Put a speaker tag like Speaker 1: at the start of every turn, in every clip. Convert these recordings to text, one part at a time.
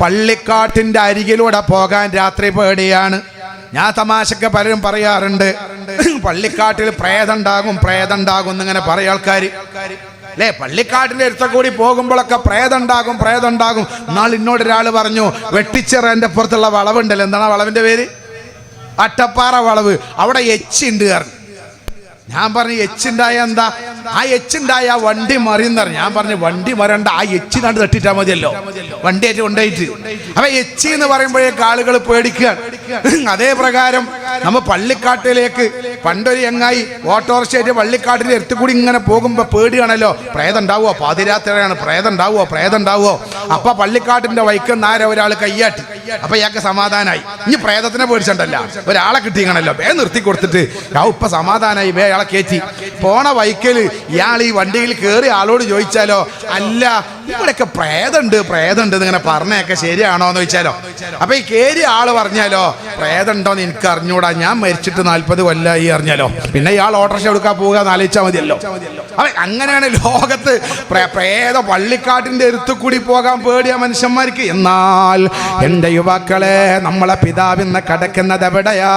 Speaker 1: പള്ളിക്കാട്ടിന്റെ അരികിലൂടെ പോകാൻ രാത്രി പേടിയാണ്. ഞാൻ തമാശക്ക് പലരും പറയാറുണ്ട്. പള്ളിക്കാട്ടിൽ പ്രേതണ്ടാകും പ്രേതണ്ടാകും എന്നിങ്ങനെ പറയും ആൾക്കാർ അല്ലേ? പള്ളിക്കാട്ടിന്റെ അടുത്ത കൂടി പോകുമ്പോഴൊക്കെ പ്രേതണ്ടാകും പ്രേതണ്ടാകും എന്നാൽ ഇന്നോട് ഒരാൾ പറഞ്ഞു വെട്ടിച്ചിറന്റെ പുറത്തുള്ള വളവുണ്ടല്ലോ. എന്താണ് വളവിന്റെ പേര്? അട്ടപ്പാറ വളവ്. അവിടെ എച്ച് ഉണ്ട് പറഞ്ഞു. ഞാൻ പറഞ്ഞു എച്ചുണ്ടായ എന്താ? ആ എച്ചുണ്ടായ വണ്ടി മറിയുന്ന പറഞ്ഞു ഞാൻ പറഞ്ഞു വണ്ടി മറണ്ട ആ എച്ചി കണ്ട് തട്ടിട്ടാ മതിയല്ലോ. വണ്ടി ആയിട്ട് കൊണ്ടായിട്ട്. അപ്പൊ എച്ചി എന്ന് പറയുമ്പോഴേക്ക് ആളുകൾ പേടിക്കുകയാണ് അതേ പ്രകാരം നമ്മ പള്ളിക്കാട്ടിലേക്ക് പണ്ടൊരു എങ്ങായി ഓട്ടോറിക്ഷയായിട്ട് പള്ളിക്കാട്ടിൽ എടുത്തുകൂടി ഇങ്ങനെ പോകുമ്പോ പേടിയാണല്ലോ. പ്രേതം ഉണ്ടാവുമോ പാതിരാത്രിയാണ്. പ്രേതം ഉണ്ടാവുമോ പ്രേതം ഉണ്ടാവുമോ അപ്പൊ പള്ളിക്കാട്ടിന്റെ വൈക്കം നാര ഒരാൾ കയ്യാട്ടി. അപ്പൊ ഇയാൾക്ക് സമാധാനായി. ഇനി പ്രേതത്തിനെ പേടിച്ചിട്ടല്ല ഒരാളെ കിട്ടിയണല്ലോ വേ നിർത്തി കൊടുത്തിട്ട്. ആ ഉപ്പ സമാധാനായി. വേ അയാളെ കയറ്റി പോണ വൈക്കൽ ഇയാൾ ഈ വണ്ടിയിൽ കയറി ആളോട് ചോദിച്ചാലോ അല്ല ഇവിടെയൊക്കെ പ്രേതമുണ്ട് പ്രേതമുണ്ട് ഇങ്ങനെ പറഞ്ഞൊക്കെ ശരിയാണോ എന്ന് ചോദിച്ചാലോ? അപ്പൊ ഈ കേരി ആൾ പറഞ്ഞാലോ പ്രേതമുണ്ടോന്ന് എനിക്ക് അറിഞ്ഞൂടാ. ഞാൻ മരിച്ചിട്ട് നാല്പത് കൊല്ലായി അറിഞ്ഞാലോ. പിന്നെ ഇയാൾ ഓട്ടോറിക്ഷ എടുക്കാൻ പോവുക എന്ന് ആലോചിച്ചാൽ മതിയല്ലോ. അപ്പൊ അങ്ങനെയാണ് ലോകത്ത് പ്രേ- പ്രേത പള്ളിക്കാട്ടിന്റെ എരുത്തു കൂടി പോകാൻ പേടിയ മനുഷ്യന്മാർക്ക്. എന്നാൽ എന്റെ യുവാക്കളെ നമ്മളെ പിതാവിന്ന് കടക്കുന്നത് എവിടെയാ?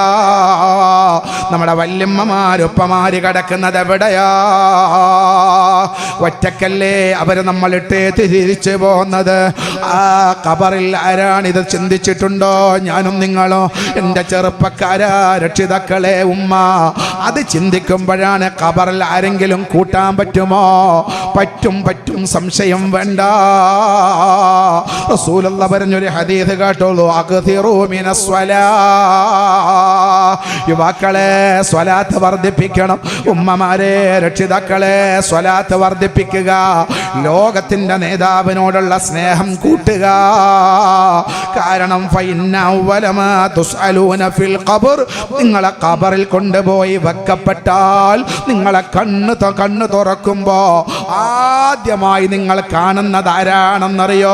Speaker 1: നമ്മുടെ വല്യമ്മമാരുപ്പമാര് കടക്കുന്നത് എവിടെയാ? ഒറ്റക്കല്ലേ അവർ നമ്മളിട്ട് തിരിച്ചു പോകുന്നത് ആ കബറിൽ ആരാണിത് ചിന്തിച്ചിട്ടുണ്ടോ? ഞാനും നിങ്ങളോ? എന്റെ ചെറുപ്പക്കാരാ രക്ഷിതാക്കളെ ഉമ്മ. അത് ചിന്തിക്കുമ്പോഴാണ് കബറിൽ ആരെങ്കിലും കൂട്ടാൻ പറ്റുമോ? പറ്റും പറ്റും സംശയം വേണ്ട. റസൂലുള്ള പറഞ്ഞൊരു ഹദീസ് കേട്ടോളൂ. അഗ്തിറൂ മിനസ്വലാ യുവാക്കളെ സ്വലാത്ത് വർദ്ധിപ്പിക്കണം. ഉമ്മമാരെ രക്ഷിതാക്കളെ സ്വലാത്ത് വർദ്ധിപ്പിക്കുക. ലോകത്തിന്റെ നേതാവിനോടുള്ള സ്നേഹം കൂട്ടുക. കാരണം ഫിൽ ഖബർ. നിങ്ങളെ ഖബറിൽ കൊണ്ടുപോയി വെക്കപ്പെട്ടാൽ നിങ്ങളെ കണ്ണ് കണ്ണ് തുറക്കുമ്പോ ആദ്യമായി നിങ്ങൾ കാണുന്നത് ആരാണെന്നറിയോ?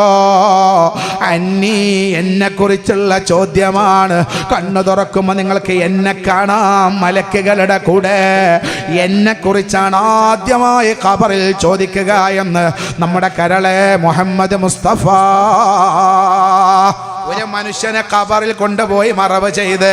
Speaker 1: അന്നീ എന്നെ കുറിച്ചുള്ള ചോദ്യമാണ്. കണ്ണു തുറക്കുമ്പോൾ നിങ്ങൾക്ക് എന്നെ കാണാം മലക്കുകളുടെ കൂടെ. എന്നെ കുറിച്ചാണ് ആദ്യമായി ഖബറിൽ ചോദിക്കുക എന്ന് നമ്മുടെ കരളെ മുഹമ്മദ് മുസ്തഫ. ഒരു മനുഷ്യനെ കബറിൽ കൊണ്ടുപോയി മറവ് ചെയ്ത്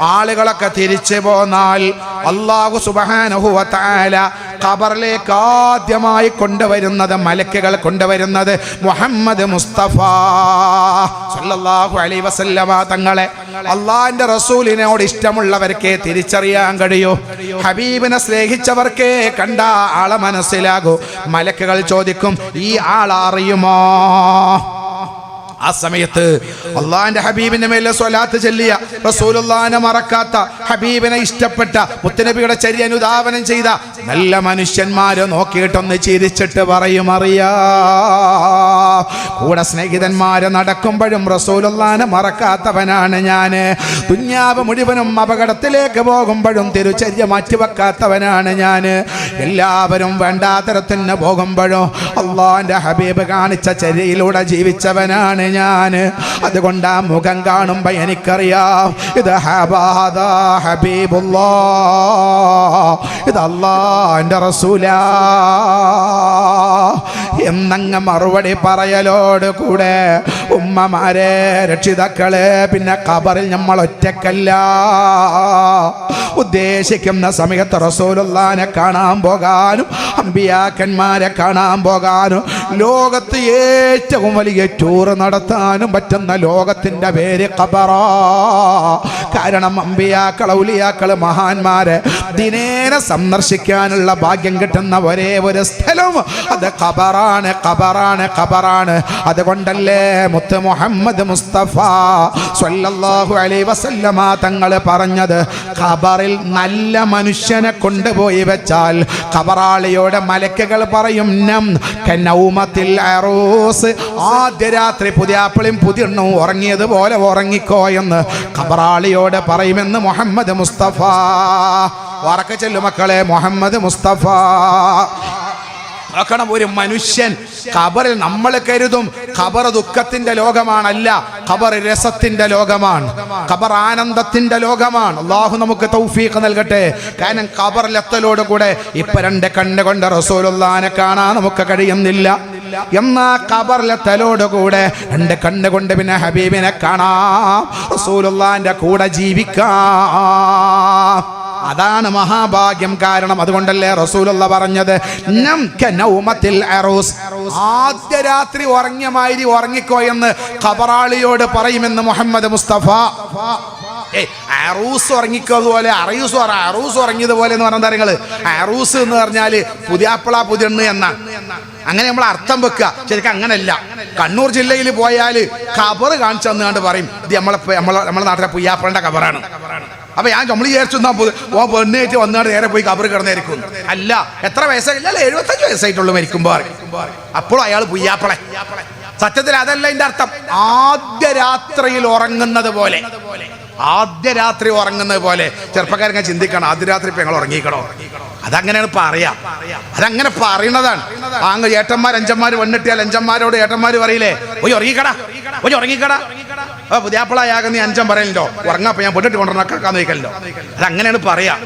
Speaker 1: ആളുകളൊക്കെ തിരിച്ചു പോന്നാൽ അള്ളാഹു സുബാനുഹുല കബറിലേക്ക് ആദ്യമായി കൊണ്ടുവരുന്നത് മലക്കുകൾ കൊണ്ടുവരുന്നത് മുഹമ്മദ് മുസ്തഫ സല്ലല്ലാഹു അലൈഹി വസല്ലമ. തങ്ങളെ അള്ളാഹിന്റെ റസൂലിനോട് ഇഷ്ടമുള്ളവർക്കേ തിരിച്ചറിയാൻ കഴിയൂ. ഹബീബിനെ സ്നേഹിച്ചവർക്കേ കണ്ട ആളെ മനസ്സിലാകൂ. മലക്കുകൾ ചോദിക്കും ഈ ആൾ അറിയുമോ? ആ സമയത്ത് അള്ളാഹിന്റെ ഹബീബിന്റെ മേലെ സ്വലാത്ത് ചെല്ലിയ റസൂലുള്ളാഹിനെ മറക്കാത്ത ഹബീബിനെ ഇഷ്ടപ്പെട്ട മുത്തനബിയുടെ ചരി അനുദാപനം ചെയ്ത നല്ല മനുഷ്യന്മാരെ നോക്കിയിട്ടൊന്ന് ചിരിച്ചിട്ട് പറയും അറിയാ. കൂടെ സ്നേഹിതന്മാരെ നടക്കുമ്പോഴും റസൂലുള്ളാഹിനെ മറക്കാത്തവനാണ് ഞാൻ ദുഞ്ഞാവ് മുഴുവനും അപകടത്തിലേക്ക് പോകുമ്പോഴും തിരുചര്യ മാറ്റിവെക്കാത്തവനാണ് ഞാൻ എല്ലാവരും വേണ്ടാതരത്തിന് പോകുമ്പോഴും അള്ളാഹിന്റെ ഹബീബ് കാണിച്ച ചര്യയിലൂടെ ജീവിച്ചവനാണ്. ഞാൻ അതുകൊണ്ട് ആ മുഖം കാണുമ്പോ എനിക്കറിയാം ഇത് ഹബീബുല്ലാ ഇത് അള്ളാന്റെ റസൂലാ. എന്നങ്ങ് മറുപടി പറയലോട് കൂടെ. ഉമ്മമാരെ രക്ഷിതാക്കളെ പിന്നെ കബറിൽ നമ്മൾ ഒറ്റക്കല്ല. ഉദ്ദേശിക്കുന്ന സമയത്ത് റസൂലുള്ളാനെ കാണാൻ പോകാനും അമ്പിയാക്കന്മാരെ കാണാൻ പോകാനും ലോകത്ത് ഏറ്റവും വലിയ ടൂർ നടത്താനും പറ്റുന്ന ലോകത്തിന്റെ പേര് ഖബറാ. കാരണം അമ്പിയാക്കൾ ഔലിയാക്കൾ മഹാന്മാരെ ദിനേന സന്ദർശിക്കാനുള്ള ഭാഗ്യം കിട്ടുന്ന ഒരേ ഒരു സ്ഥലം അത് ഖബറാണ്. ഖബറാണ് ഖബറാണ് അതുകൊണ്ടല്ലേ മുത്ത് മുഹമ്മദ് മുസ്തഫ സ്വല്ലല്ലാഹു അലൈഹി വസല്ലമ തങ്ങൾ പറഞ്ഞത്? ഖബറിൽ നല്ല മനുഷ്യനെ കൊണ്ടുപോയി വെച്ചാൽ ഖബറാളിയോടെ മലക്കുകൾ പറയും നം കനൗമത്തിൽ അറൂസ്. ആദ്യ രാത്രി പുതിയാപ്പിളും പുതിയണ്ണും ഉറങ്ങിയതുപോലെ ഉറങ്ങിക്കോ എന്ന് ഖബറാളിയോട് പറയുമെന്ന് മുഹമ്മദ് മുസ്തഫ. ഉറക്ക ചെല്ലു മക്കളെ മുഹമ്മദ് മുസ്തഫ. നോക്കണം. ഒരു മനുഷ്യൻ ഖബറിൽ നമ്മൾ കരുതും. ഖബർ ദുഃഖത്തിന്റെ ലോകമാണല്ല ഖബർ രസത്തിന്റെ ലോകമാണ് ഖബർ ആനന്ദത്തിന്റെ ലോകമാണ്. അള്ളാഹു നമുക്ക് തൗഫീഖ് നൽകട്ടെ. കാരണം ഖബറിലെത്തലോട് കൂടെ ഇപ്പൊ രണ്ട് കണ്ണുകൊണ്ട് റസൂലുള്ളാനെ കാണാൻ നമുക്ക് കഴിയുന്നില്ല. എന്നാ കബറിലെ തലോടുകൂടെ രണ്ട് കണ്ണുകൊണ്ട് പിന്നെ ഹബീബിനെ കാണാം റസൂലുള്ളാന്റെ കൂടെ ജീവിക്കാം. അതാണ് മഹാഭാഗ്യം. കാരണം അതുകൊണ്ടല്ലേ റസൂലുള്ള പറഞ്ഞത്. ആദ്യ രാത്രി ഉറങ്ങിയ മാതിരി ഉറങ്ങിക്കോ എന്ന് ഖബറാളിയോട് പറയുമെന്ന് മുഹമ്മദ് മുസ്തഫ. അറൂസ് ഉറങ്ങിക്കതുപോലെ അറയൂസ് അറൂസ് ഉറങ്ങിയതുപോലെ എന്ന് പറഞ്ഞ കാര്യങ്ങൾ അറൂസ് എന്ന് പറഞ്ഞാൽ പുതിയാപ്പിള പുതിയണ്ണ് എന്ന. അങ്ങനെ നമ്മൾ അർത്ഥം വെക്കുക. ശരിക്കും അങ്ങനല്ല. കണ്ണൂർ ജില്ലയിൽ പോയാൽ ഖബർ കാണിച്ചു തന്നുകൊണ്ട് പറയും. ഇത് നമ്മളെ നമ്മളെ നാട്ടിലെ പുയ്യാപ്പിളന്റെ ഖബറാണ്. അപ്പൊ ഞാൻ നമ്മൾ വിചാരിച്ചു എന്നാ ഓ പെണ്ണേറ്റ് വന്നാണ് നേരെ പോയി കബറ് കിടന്നായിരിക്കും അല്ല എത്ര വയസ്സായില്ല അല്ല എഴുപത്തഞ്ച് വയസ്സായിട്ടുള്ളൂ മരിക്കുമ്പോ അപ്പോഴും അയാൾ പുയ്യാപ്പളെ. സത്യത്തിൽ അതല്ല എന്റെ അർത്ഥം. ആദ്യ രാത്രിയിൽ ഉറങ്ങുന്നത് പോലെ. ആദ്യ രാത്രി ഉറങ്ങുന്നത് പോലെ. ചെറുപ്പക്കാരങ്ങ ചിന്തിക്കണം. ആദ്യ രാത്രി ഇപ്പൊ ഞങ്ങൾ ഉറങ്ങിക്കണോ? അതങ്ങനെയാണ് പറയാ. അതങ്ങനെ പറയണതാണ്. അങ്ങ് ഏട്ടന്മാർ അഞ്ചന്മാർ വന്നിട്ടിയാൽ അഞ്ചന്മാരോട് ഏട്ടന്മാർ പറയില്ലേ? പോയി ഉറങ്ങിക്കടാ. പോയി ഉറങ്ങിക്കടാ. അപ്പൊ പുതിയാപ്പിളയാകുന്ന നീ അഞ്ചം പറയല്ലോ ഉറങ്ങാപ്പ ഞാൻ പെട്ടിട്ട് കൊണ്ടുവന്നേക്കാന്ന് അത് അതങ്ങനെയാണ് പറയാ.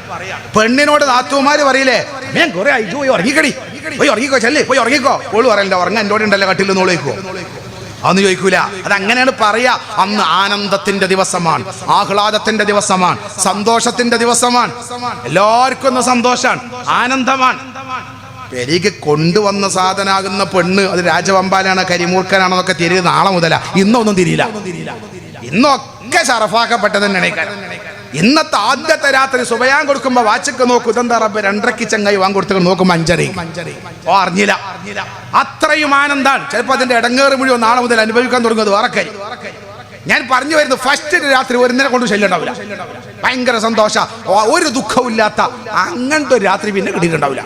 Speaker 1: പെണ്ണിനോട് നാത്തുമാര് പറയില്ലേ? ഞാൻ കുറെ ആയി. പോയി ഉറങ്ങിക്കടി. പോയി ഉറങ്ങിക്കോ ചെല്ലേ. പോയി ഉറങ്ങിക്കോ. ഓൾ പറയല്ലോ ഉറങ്ങാൻ എന്റെ ഉണ്ടല്ലോ കട്ടിൽ നിന്ന് അന്ന് ചോദിക്കൂല. അതങ്ങനെയാണ് പറയാ. അന്ന് ആനന്ദത്തിന്റെ ദിവസമാണ്. ആഹ്ലാദത്തിന്റെ ദിവസമാണ്. സന്തോഷത്തിന്റെ ദിവസമാണ്. എല്ലാവർക്കും ഒന്ന് സന്തോഷമാണ് ആനന്ദമാണ്. പെരിക്ക് കൊണ്ടുവന്ന സാധനാകുന്ന പെണ്ണ് അത് രാജവമ്പാലാണ് കരിമൂർക്കനാണെന്നൊക്കെ തിരിയുന്ന നാളെ മുതലാ. ഇന്നൊന്നും തിരിയില്ല. ഇന്നൊക്കെ ഈ ഇന്നത്തെ ആദ്യത്തെ രാത്രി സുബയാൻ കൊടുക്കുമ്പോ വാച്ചക്ക് നോക്കും ഇതെന്താ റബ്ബ് രണ്ടരക്ക് ചങ്ങായി വാങ്ങി കൊടുത്തു നോക്കും അഞ്ചറി ഓ അറിഞ്ഞില്ല. അത്രയും ആനന്ദാണ്. ചിലപ്പോ അതിന്റെ ഇടങ്ങേറ് മുഴുവൻ നാളെ മുതൽ അനുഭവിക്കാൻ തുടങ്ങുന്നത് കാര്യം. ഞാൻ പറഞ്ഞു വരുന്നത് ഫസ്റ്റ് രാത്രി ഒരുന്നിനെ കൊണ്ട് ശല്യണ്ടാവില്ല ഭയങ്കര സന്തോഷ. ഒരു ദുഃഖവും ഇല്ലാത്ത അങ്ങനത്തെ ഒരു രാത്രി പിന്നെ കിട്ടിയിട്ടുണ്ടാവില്ല.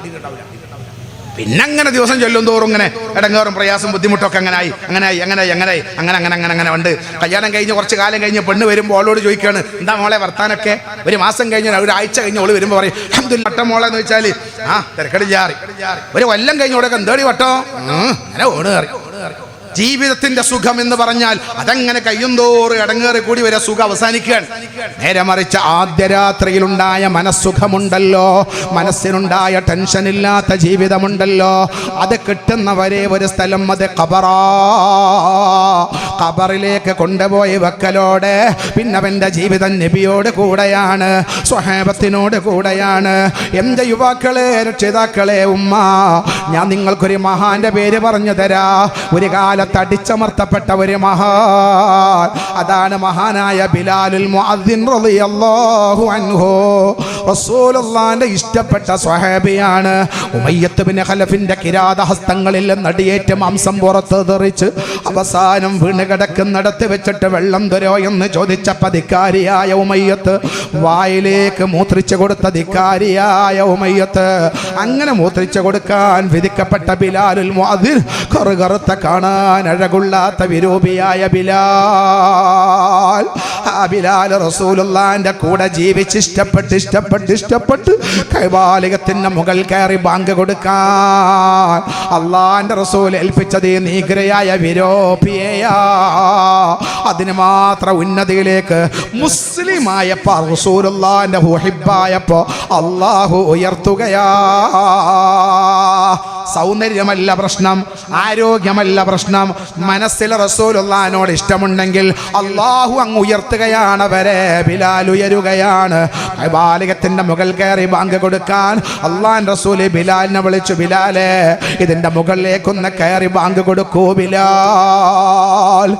Speaker 1: പിന്നെ അങ്ങനെ ദിവസം ചൊല്ലും തോറും ഇങ്ങനെ ഇടങ്ങേറും പ്രയാസം ബുദ്ധിമുട്ടൊക്കെ അങ്ങനെ ആയി അങ്ങനെ ആയി അങ്ങനെ അങ്ങനെ അങ്ങനെ അങ്ങനെ ഉണ്ട്. കല്യാണം കഴിഞ്ഞ് കുറച്ച് കാലം കഴിഞ്ഞ് പെണ്ണ് വരുമ്പോൾ അവളോട് ചോദിക്കുകയാണ് എന്താ മോളെ വർത്താനൊക്കെ? ഒരു മാസം കഴിഞ്ഞ് ഒരാഴ്ച കഴിഞ്ഞ് അവൾ വരുമ്പോൾ പറയും വട്ടം മോളെ എന്ന് വെച്ചാൽ ആ തിരക്കടി ജാറി ഒരു കൊല്ലം കഴിഞ്ഞ് ഓടൊക്കെ എന്തേടി വട്ടോ? അങ്ങനെ ഓട് കയറി ജീവിതത്തിന്റെ സുഖം എന്ന് പറഞ്ഞാൽ അതങ്ങനെ കയ്യുന്തോറ് ഇടങ്ങേറി കൂടി വരെ സുഖം അവസാനിക്കുകയാണ്. നേരെ മറിച്ച് ആദ്യ രാത്രിയിലുണ്ടായ മനസ്സുഖമുണ്ടല്ലോ. മനസ്സിനുണ്ടായ ടെൻഷൻ ഇല്ലാത്ത ജീവിതമുണ്ടല്ലോ. അത് കിട്ടുന്നവരെ ഒരു സ്ഥലം അത് കബറാ കബറിലേക്ക് കൊണ്ടുപോയി വെക്കലോടെ. പിന്നെ അവന്റെ ജീവിതം നബിയോട് കൂടെയാണ് സ്വഹേബത്തിനോട് കൂടെയാണ്. എന്റെ യുവാക്കളെ രക്ഷിതാക്കളെ ഉമ്മ ഞാൻ നിങ്ങൾക്കൊരു മഹാന്റെ പേര് പറഞ്ഞു തരാ. ഒരു കാലത്ത് അടിച്ചമർത്തപ്പെട്ട ഒരു മഹാൻ അതാണ് മഹാനായ ബിലാലുൽ മുഅദ്ദിൻ റളിയല്ലാഹു അൻഹു. റസൂലുള്ളാഹിന്റെ ഇഷ്ടപ്പെട്ട സ്വഹാബിയാണ്. ഉമയ്യത്ത് ബിൻ ഖലഫിന്റെ കിരാത ഹസ്തങ്ങളിൽ നടിയേറ്റ് മാംസം പുറത്ത് തെറിച്ച് അവസാനം വീണ് കിടക്കുന്നിടത്ത് വെച്ചിട്ട് വെള്ളം തരോ എന്ന് ചോദിച്ച പതിക്കാരിയായ ഉമയ്യത്ത് വായിലേക്ക് മൂത്രിച്ചു കൊടുത്ത ധിക്കാരിയായ ഉമയ്യത്ത് അങ്ങനെ മൂത്രിച്ചു കൊടുക്കാൻ വിധിക്കപ്പെട്ട ബിലാലുൽ മുഅദ്ദിൻ കറുകറുത്ത കാണാൻ അഴകുള്ളാത്ത വിരൂപിയായ ബിലാൽ. ആ ബിലാൽ റസൂലുള്ളാന്റെ കൂടെ ജീവിച്ച് ഇഷ്ടപ്പെട്ട് ഇഷ്ടപ്പെട്ട് ഇഷ്ടപ്പെട്ട് ഇഷ്ടപ്പെട്ട് കൈവാലികത്തിന്റെ മുകൾ കയറി ബാങ്ക് കൊടുക്കാൻ അള്ളാന്റെ റസൂൽ ഏൽപ്പിച്ചത് നീഗ്രയായ വിരോപിയയാ അതിന് മാത്രം ഉന്നതിയിലേക്ക് മുസ്ലിമായപ്പോ റസൂലുള്ളാന്റെ ഹുഹിബായപ്പോ അള്ളാഹു ഉയർത്തുകയാ. സൗന്ദര്യമല്ല പ്രശ്നം ആരോഗ്യമല്ല പ്രശ്നം. മനസ്സിൽ റസൂലുള്ളാനോട് ഇഷ്ടമുണ്ടെങ്കിൽ അള്ളാഹു അങ്ങ് ഉയർത്തുകയാണ് അവരെ ബിലാൽ ഉയരുകയാണ്. ബാലികത്തിന്റെ മുകൾ കയറി ബാങ്ക് കൊടുക്കാൻ അള്ളാൻ റസൂൽ ബിലാലിനെ വിളിച്ചു ബിലാലെ ഇതിന്റെ മുകളിലേക്കൊന്ന് കയറി ബാങ്ക് കൊടുക്കൂ ബിലാൽ.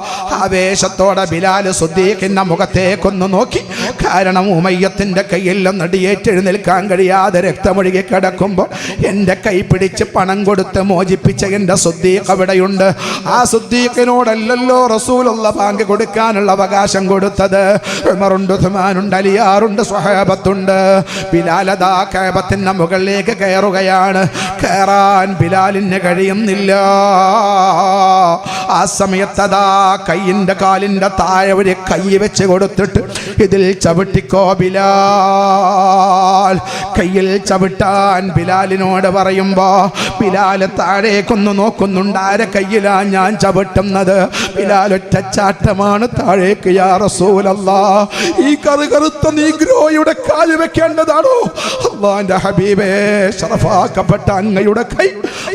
Speaker 1: ആവേശത്തോടെ ബിലാൽ സുദ്ദീഖിന്റെ മുഖത്തേക്കൊന്ന് നോക്കി. കാരണം ഉമയ്യത്തിന്റെ കയ്യിൽ നടിയേറ്റെഴുന്നേൽക്കാൻ കഴിയാതെ രക്തമൊഴുകി കിടക്കുമ്പോൾ എന്റെ കൈ പിടിച്ച് പണം കൊടുത്ത് മോചിപ്പിച്ച എന്റെ സുദ്ദീഖ് അവിടെയുണ്ട്. ആ സുദ്ദീഖിനോടല്ലല്ലോ റസൂലുള്ള ബാങ്ക് കൊടുക്കാനുള്ള അവകാശം കൊടുത്തത്. ഉമറുണ്ട് ഉസ്മാനുണ്ട് അലിയാറുണ്ട് സ്വഹാബത്തുണ്ട്. ബിലാലതാ കേബത്തിന്റെ മുകളിലേക്ക് കയറുകയാണ്. കയറാൻ ബിലാലിന് കഴിയുന്നില്ല. ആ സമയത്തതാ കയ്യിന്റെ കാലിന്റെ താഴെ ഒരു കൈ വെച്ച് കൊടുത്തിട്ട് ഇതിൽ ചവിട്ടിക്കോ ബിലാൽ. കയ്യിൽ ചവിട്ടാൻ ബിലാലിനോട് പറയുമ്പോ ബിലാൽ താഴേക്കൊന്ന് നോക്കുന്നുണ്ട്. ആരെ കയ്യിലാ ഞാൻ ചവിട്ടുന്നത്? ബിലാൽ ഒറ്റച്ചാട്ടമാണ് താഴേക്ക് യാ റസൂലല്ല. ഈ കറു കറുത്ത നീഗ്രോയുടെ കാൽ വെക്കേണ്ടതാണോ? അള്ളാന്റെ ഹബീബേ ഷറഫാക്കപ്പെട്ട അങ്ങയുടെ കൈ.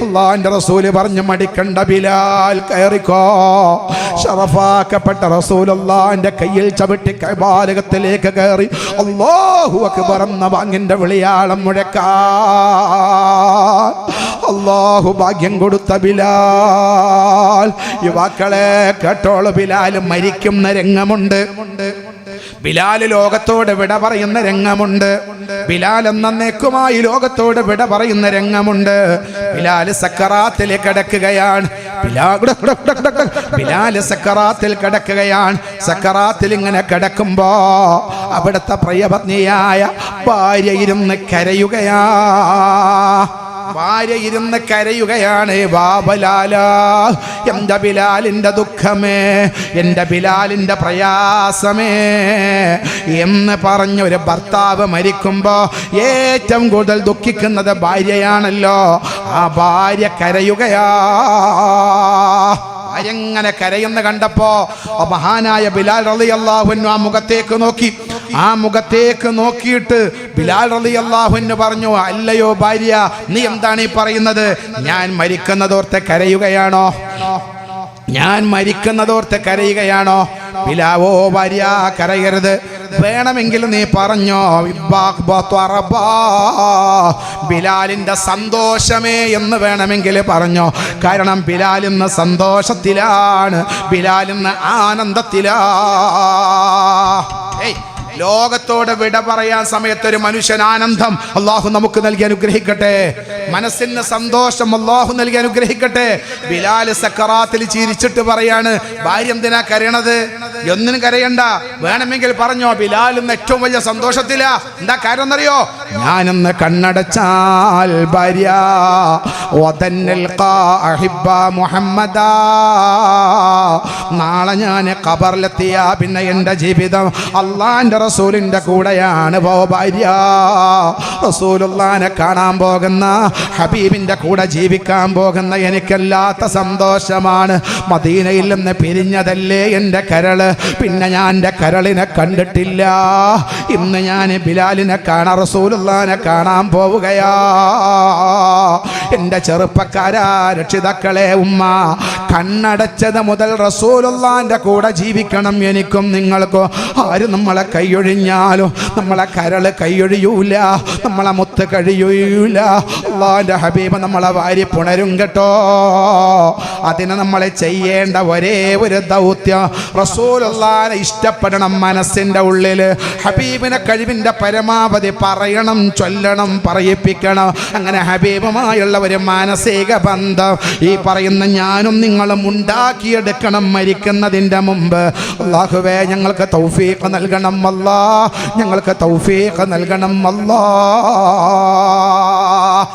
Speaker 1: അള്ളാന്റെ റസൂൽ പറഞ്ഞു മടിക്കണ്ട ബിലാൽ കയറിക്കോ ഷറഫാക്കപ്പെട്ട റസൂൽ അള്ളാന്റെ കയ്യിൽ ചവിട്ടി കൈബാലകത്തിലേക്ക് കയറി. അള്ളാഹു അക്ബർ എന്ന വാങ്ങിന്റെ വിളിയാളം മുഴക്കാ അള്ളാഹു ഭാഗ്യം കൊടുത്ത ബിലാൽ. യുവാക്കളെ കേട്ടോളൂ ബിലാൽ മരിക്കും രംഗമുണ്ട്. ബിലാൽ ലോകത്തോട് വിട പറയുന്ന രംഗമുണ്ട്. ബിലാൽ എന്നേക്കുമായി ലോകത്തോട് വിട പറയുന്ന രംഗമുണ്ട്. ബിലാൽ സക്കറാത്തിൽ കിടക്കുകയാണ്. ബിലാ- ഇവിടെ, ഇവിടെ, ഇവിടെ, ഇവിടെ, ഇവിടെ. ബിലാൽ സക്കറാത്തിൽ കിടക്കുകയാണ്. സക്കറാത്തിൽ ഇങ്ങനെ കിടക്കുമ്പോ അവിടുത്തെ പ്രിയപത്നിയായ ഭാര്യ ഇരുന്ന് കരയുകയാ. ഭാര്യ ഇരുന്ന് കരയുകയാണ് ബാബലാല. എന്റെ ബിലാലിന്റെ ദുഃഖമേ എന്റെ ബിലാലിന്റെ പ്രയാസമേ എന്ന് പറഞ്ഞ ഒരു ഭർത്താവ് മരിക്കുമ്പോ ഏറ്റവും കൂടുതൽ ദുഃഖിക്കുന്നത് ഭാര്യയാണല്ലോ. ആ ഭാര്യ കരയുകയാ. എങ്ങനെ കരയുന്ന കണ്ടപ്പോ മഹാനായ ബിലാൽ റളിയല്ലാഹു അൻഹു ആ മുഖത്തേക്ക് നോക്കി. ആ മുഖത്തേക്ക് നോക്കിയിട്ട് ബിലാൽ റലി അള്ളാഹുന്ന് പറഞ്ഞു അല്ലയോ ഭാര്യ നീ എന്താണ് ഈ പറയുന്നത്? ഞാൻ മരിക്കുന്നതോർത്ത് കരയുകയാണോ? ഞാൻ മരിക്കുന്നതോർത്ത് കരയുകയാണോ? ബിലാവോ ഭാര്യ കരയരുത്. വേണമെങ്കിൽ നീ പറഞ്ഞോ. ബിലാലിന്റെ സന്തോഷമേ എന്ന് വേണമെങ്കിൽ പറഞ്ഞോ. കാരണം ബിലാൽ ഇന്ന് സന്തോഷത്തിലാണ് ബിലാൽ ഇന്ന് ആനന്ദത്തിലാ. ഏയ് ലോകത്തോട് വിട പറയാൻ സമയത്ത് ഒരു മനുഷ്യൻ ആനന്ദം. അള്ളാഹു നമുക്ക് നൽകി അനുഗ്രഹിക്കട്ടെ. മനസ്സിന് സന്തോഷം അള്ളാഹു നൽകി അനുഗ്രഹിക്കട്ടെ. ബിലാൽ സക്കറാത്തിൽ ചിരിച്ചിട്ട് പറയാണ് ഭാര്യ എന്തിനാ കരയണത്? ഒന്നിനും കരയണ്ട. വേണമെങ്കിൽ പറഞ്ഞോ ബിലാൽ ഏറ്റവും വലിയ സന്തോഷത്തിലാ. എന്താ കാര്യം എന്നറിയോ? ഞാനിന്ന് കണ്ണടച്ചാൽ ഭാര്യ. മുഹമ്മദാ. നാളെ ഞാൻ കബറിലെത്തിയ പിന്നെ എന്റെ ജീവിതം അള്ളാന്റെ റസൂലിന്റെ കൂടെയാണ് പോ ഭാര്യ. റസൂലുള്ളാനെ കാണാൻ പോകുന്ന ഹബീബിന്റെ കൂടെ ജീവിക്കാൻ പോകുന്ന എനിക്കല്ലാത്ത സന്തോഷമാണ്. മദീനയിൽ നിന്ന് പിരിഞ്ഞതല്ലേ എന്റെ കരൾ? പിന്നെ ഞാൻ എന്റെ കരളിനെ കണ്ടിട്ടില്ല. ഇന്ന് ഞാൻ ബിലാലിനെ കാണാൻ റസൂലുള്ളാനെ കാണാൻ പോവുകയാ. എന്റെ ചെറുപ്പക്കാരാ രക്ഷിതാക്കളെ ഉമ്മ കണ്ണടച്ചത് മുതൽ റസൂലുള്ളാന്റെ കൂടെ ജീവിക്കണം എനിക്കും നിങ്ങൾക്കും. ആര് നമ്മളെ കൈയൊഴിഞ്ഞാലും നമ്മളെ കരൾ കൈയൊഴിയൂല നമ്മളെ മുത്ത് കഴിയൂല. അള്ളാന്റെ ഹബീബ് നമ്മളെ വാരി പുണരും കേട്ടോ. അതിന് നമ്മൾ ചെയ്യേണ്ട ഒരേ ഒരു ദൗത്യം റസൂലുള്ളാനെ ഇഷ്ടപ്പെടണം മനസ്സിന്റെ ഉള്ളിൽ ഹബീബിനെ കഴിവിന്റെ പരമാവധി പറയണം ചൊല്ലണം പറയിപ്പിക്കണം. അങ്ങനെ ഹബീബുമായുള്ള ഒരു മാനസിക ബന്ധം. ഈ പറയുന്ന ഞാനും നിങ്ങളും ഉണ്ടാക്കിയെടുക്കണം മരിക്കുന്നതിന്റെ മുമ്പ്. അള്ളാഹുവേ ഞങ്ങൾക്ക് തൗഫീഖ് നൽകണം അല്ലാ ഞങ്ങൾക്ക് തൗഫീഖ് നൽകണം അല്ലാ